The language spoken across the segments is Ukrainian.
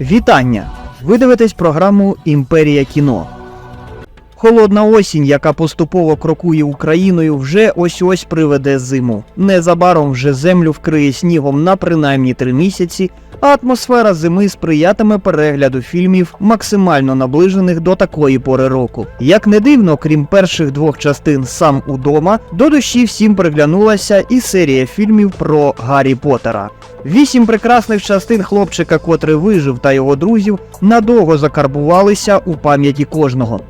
Вітання! Ви дивитесь програму Імперія кіно. Холодна осінь, яка поступово крокує Україною, вже ось ось приведе зиму. Незабаром вже землю вкриє снігом на принаймні три місяці, а атмосфера зими сприятиме перегляду фільмів, максимально наближених до такої пори року. Як не дивно, крім перших двох частин сам удома, до душі всім приглянулася і серія фільмів про Гаррі Поттера. Вісім прекрасних частин хлопчика, котрий вижив та його друзів, надовго закарбувалися у пам'яті кожного.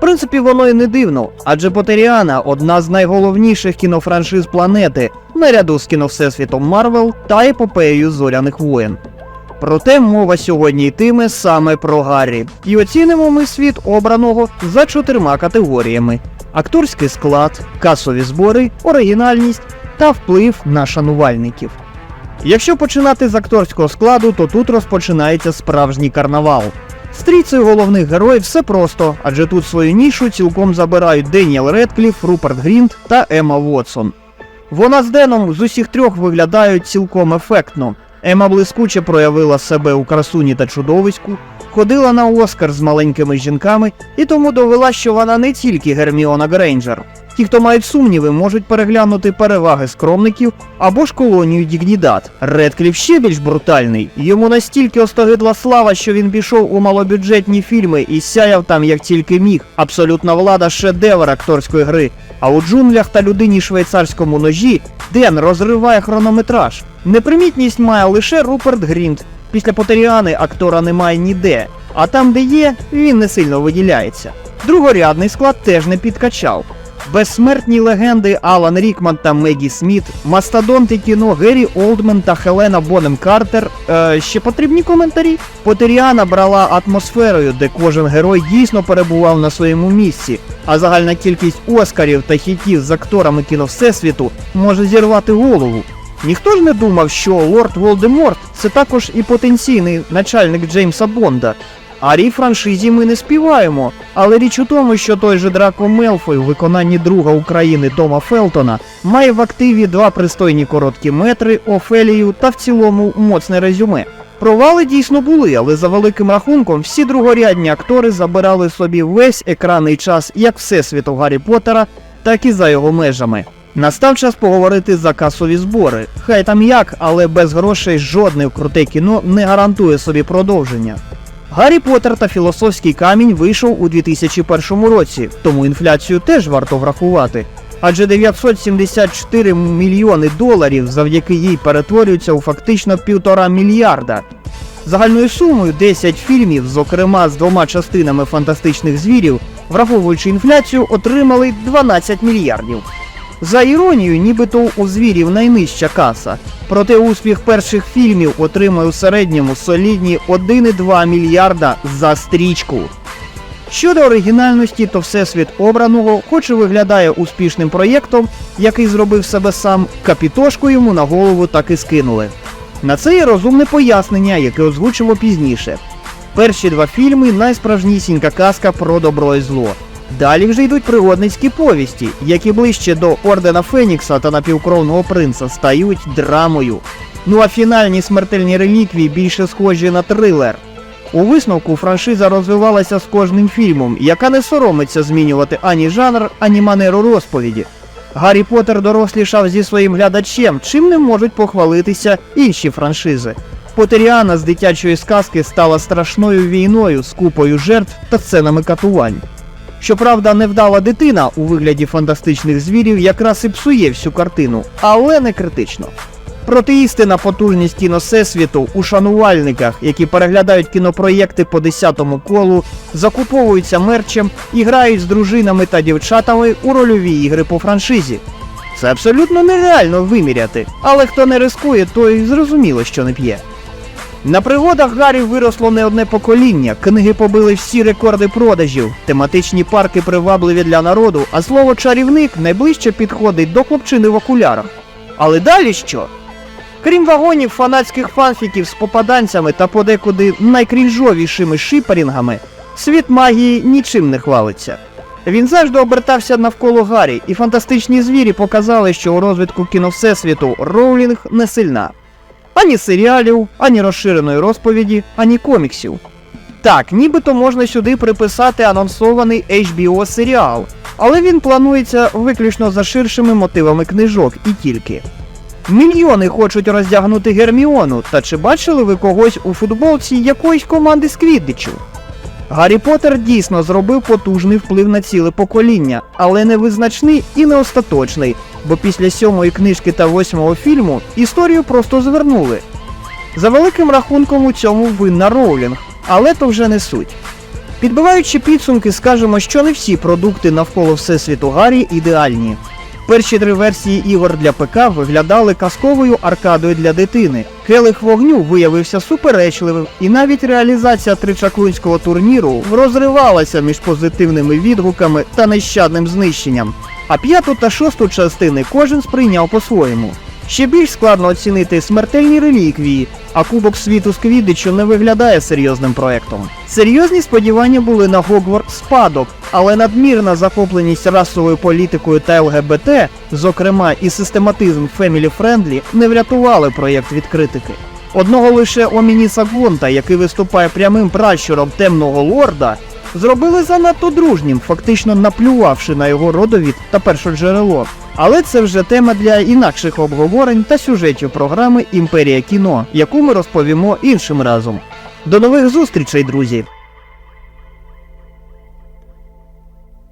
Принципі, воно і не дивно, адже Потеріана одна з найголовніших кінофраншиз планети, наряду з кіновсесвітом Марвел та епопеєю зоряних воєн. Проте мова сьогодні йтиме саме про Гаррі, і оцінимо ми світ обраного за чотирма категоріями: акторський склад, касові збори, оригінальність та вплив на шанувальників. Якщо починати з акторського складу, то тут розпочинається справжній карнавал. Стрійцею головних героїв все просто, адже тут свою нішу цілком забирають Деніел Редкліф, Руперт Грінт та Ема Вотсон. Вона з Деном з усіх трьох виглядають цілком ефектно. Ема блискуче проявила себе у красуні та чудовиську, ходила на Оскар з маленькими жінками і тому довела, що вона не тільки Герміона Грейнджер. Ті, хто мають сумніви, можуть переглянути переваги скромників або ж колонію Дігнідат. Редкліф ще більш брутальний. Йому настільки остогидла слава, що він пішов у малобюджетні фільми і сяяв там як тільки міг. Абсолютна влада шедевр акторської гри. А у джунглях та людині швейцарському ножі Ден розриває хронометраж. Непримітність має лише Руперт Грінт. Після Потеріани актора немає ніде, а там, де є, він не сильно виділяється. Другорядний склад теж не підкачав. Безсмертні легенди Алан Рікман та Мегі Сміт, мастодонти кіно Геррі Олдмен та Хелена Бонем Картер. Е, ще потрібні коментарі. Потеріана брала атмосферою, де кожен герой дійсно перебував на своєму місці, а загальна кількість оскарів та хітів з акторами кіно Всесвіту може зірвати голову. Ніхто ж не думав, що Лорд Волдеморт це також і потенційний начальник Джеймса Бонда. Арі франшизі ми не співаємо, але річ у тому, що той же Драко Мелфой у виконанні друга України Тома Фелтона має в активі два пристойні короткі метри, Офелію та в цілому моцне резюме. Провали дійсно були, але за великим рахунком всі другорядні актори забирали собі весь екранний час як всесвіту Гаррі Поттера, так і за його межами. Настав час поговорити за касові збори. Хай там як, але без грошей жодне круте кіно не гарантує собі продовження. Гаррі Поттер та філософський камінь вийшов у 2001 році, тому інфляцію теж варто врахувати. Адже 974 мільйони доларів завдяки їй перетворюються у фактично півтора мільярда. Загальною сумою 10 фільмів, зокрема з двома частинами фантастичних звірів, враховуючи інфляцію, отримали 12 мільярдів. За іронією, нібито у звірів найнижча каса. Проте успіх перших фільмів отримує у середньому солідні 1,2 мільярда за стрічку. Щодо оригінальності, то всесвіт обраного, хоч і виглядає успішним проєктом, який зробив себе сам, капітошку йому на голову так і скинули. На це є розумне пояснення, яке озвучимо пізніше. Перші два фільми найсправжнісінька казка про добро і зло. Далі вже йдуть пригодницькі повісті, які ближче до Ордена Фенікса та напівкровного принца стають драмою. Ну а фінальні смертельні реліквії більше схожі на трилер. У висновку франшиза розвивалася з кожним фільмом, яка не соромиться змінювати ані жанр, ані манеру розповіді. Гаррі Поттер дорослішав зі своїм глядачем, чим не можуть похвалитися інші франшизи. Потеріана з дитячої сказки стала страшною війною з купою жертв та сценами катувань. Щоправда, невдала дитина у вигляді фантастичних звірів якраз і псує всю картину, але не критично. Проте істина потужність кіносесвіту у шанувальниках, які переглядають кінопроєкти по 10-му колу, закуповуються мерчем і грають з дружинами та дівчатами у рольові ігри по франшизі. Це абсолютно нереально виміряти, але хто не рискує, той зрозуміло, що не п'є. На пригодах Гаррі виросло не одне покоління, книги побили всі рекорди продажів, тематичні парки привабливі для народу, а слово чарівник найближче підходить до хлопчини в окулярах. Але далі що? Крім вагонів фанатських фанфіків з попаданцями та подекуди найкрінжовішими шиперінгами, світ магії нічим не хвалиться. Він завжди обертався навколо Гаррі, і фантастичні звірі показали, що у розвитку кіно Всесвіту Роулінг не сильна. Ані серіалів, ані розширеної розповіді, ані коміксів. Так, нібито можна сюди приписати анонсований HBO серіал, але він планується виключно за ширшими мотивами книжок і тільки. Мільйони хочуть роздягнути Герміону, та чи бачили ви когось у футболці якоїсь команди з Квіддичу? Гаррі Поттер дійсно зробив потужний вплив на ціле покоління, але не визначний і не остаточний, бо після сьомої книжки та восьмого фільму історію просто звернули. За великим рахунком у цьому винна Роулінг, але то вже не суть. Підбиваючи підсумки, скажемо, що не всі продукти навколо Всесвіту Гаррі ідеальні. Перші три версії ігор для ПК виглядали казковою аркадою для дитини. Келих вогню виявився суперечливим, і навіть реалізація тричаклунського турніру розривалася між позитивними відгуками та нещадним знищенням. А п'яту та шосту частини кожен сприйняв по-своєму. Ще більш складно оцінити смертельні реліквії, а Кубок світу з Квіддичу не виглядає серйозним проектом. Серйозні сподівання були на Гогвартс спадок, але надмірна захопленість расовою політикою та ЛГБТ, зокрема і систематизм Family Friendly, не врятували проєкт від критики. Одного лише Омініса Гонта, який виступає прямим пращуром темного лорда, зробили занадто дружнім, фактично наплювавши на його родовід та першоджерело. Але це вже тема для інакших обговорень та сюжетів програми Імперія кіно, яку ми розповімо іншим разом. До нових зустрічей, друзі!